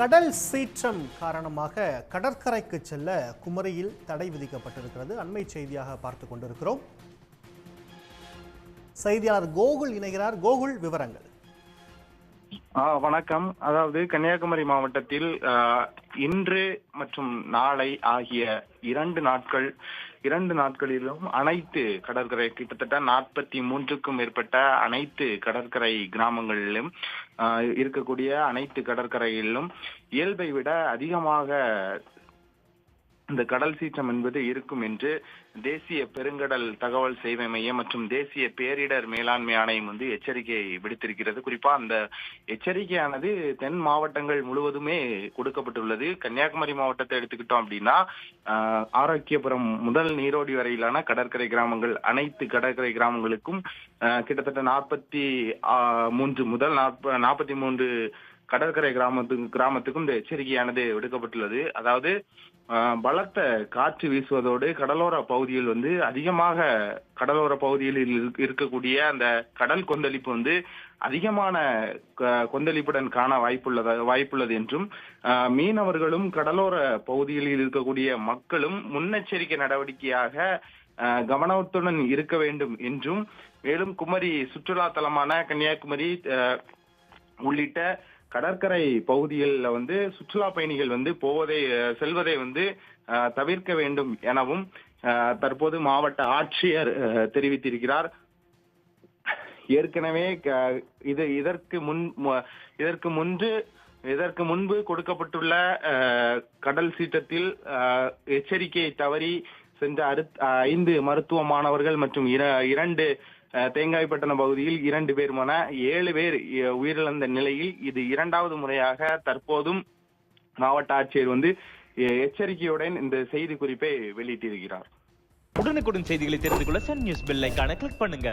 கடல் சீற்றம் காரணமாக கடற்கரைக்கு செல்ல குமரியில் தடை விதிக்கப்பட்டிருக்கிறது. அண்மை செய்தியாக பார்த்து கொண்டிருக்கிறோம். செய்தியாளர் கோகுல் இணைகிறார். கோகுல் விவரங்கள். ஆ வணக்கம். அதாவது கன்னியாகுமரி மாவட்டத்தில் இன்று மற்றும் நாளை ஆகிய இரண்டு நாட்கள் இரண்டு நாட்களிலும் அனைத்து கடற்கரை கிட்டத்தட்ட நாற்பத்தி மூன்றுக்கும் மேற்பட்ட அனைத்து கடற்கரை கிராமங்களிலும் இருக்கக்கூடிய அனைத்து கடற்கரைகளிலும் இயல்பை விட அதிகமாக இந்த கடல் சீற்றம் என்பது இருக்கும் என்று தேசிய பெருங்கடல் தகவல் சேவை மையம் மற்றும் தேசிய பேரிடர் மேலாண்மை ஆணையம் வந்து எச்சரிக்கை விடுத்திருக்கிறது. குறிப்பா அந்த எச்சரிக்கையானது தென் மாவட்டங்கள் முழுவதுமே கொடுக்கப்பட்டுள்ளது. கன்னியாகுமரி மாவட்டத்தை எடுத்துக்கிட்டோம் அப்படின்னா ஆஹ், ஆரோக்கியபுரம் முதல் நீரோடி வரையிலான கடற்கரை கிராமங்கள் அனைத்து கடற்கரை கிராமங்களுக்கும் ஆஹ், கிட்டத்தட்ட நாற்பத்தி மூன்று முதல் நாற்பத்தி மூன்று கடற்கரை கிராமத்துக்கு கிராமத்துக்கும் இந்த எச்சரிக்கையானது விடுக்கப்பட்டுள்ளது. அதாவது ஆஹ், பலத்த காற்று வீசுவதோடு கடலோர பகுதியில் வந்து அதிகமாக கடலோர பகுதியில் இருக்கக்கூடிய அந்த கடல் கொந்தளிப்பு வந்து அதிகமான க- கொந்தளிப்புடன் காண வாய்ப்புள்ளதா வாய்ப்புள்ளது என்றும் மீனவர்களும் கடலோர பகுதியில் இருக்கக்கூடிய மக்களும் முன்னெச்சரிக்கை நடவடிக்கையாக கவனத்துடன் இருக்க வேண்டும் என்றும் மேலும் குமரி சுற்றுலா தலமான கன்னியாகுமரி உள்ளிட்ட கடற்கரை பகுதிகளில் வந்து சுற்றுலா பயணிகள் வந்து போவதை செல்வதை வந்து அஹ், தவிர்க்க வேண்டும் எனவும் அஹ், தற்போது மாவட்ட ஆட்சியர் அஹ், தெரிவித்திருக்கிறார். ஏற்கனவே க- இது இதற்கு முன் இதற்கு முன்பு இதற்கு முன்பு கொடுக்கப்பட்டுள்ள அஹ், கடல் சீற்றத்தில் அஹ், எச்சரிக்கையை தவறி சென்ற அடுத்த ஐந்து மருத்துவ மாணவர்கள் மற்றும் இர- இரண்டு தேங்காய்பட்டணம் பகுதியில் இரண்டு பேர் மன ஏழு பேர் அஹ், உயிரிழந்த நிலையில் இது இரண்டாவது முறையாக தற்போதும் மாவட்ட ஆட்சியர் வந்து எச்சரிக்கையுடன் இந்த செய்தி குறிப்பை வெளியிட்டிருக்கிறார். உடனுக்குடன் செய்திகளை தெரிந்து கொள்ள சன் நியூஸ் பெல் கிளிக் பண்ணுங்க.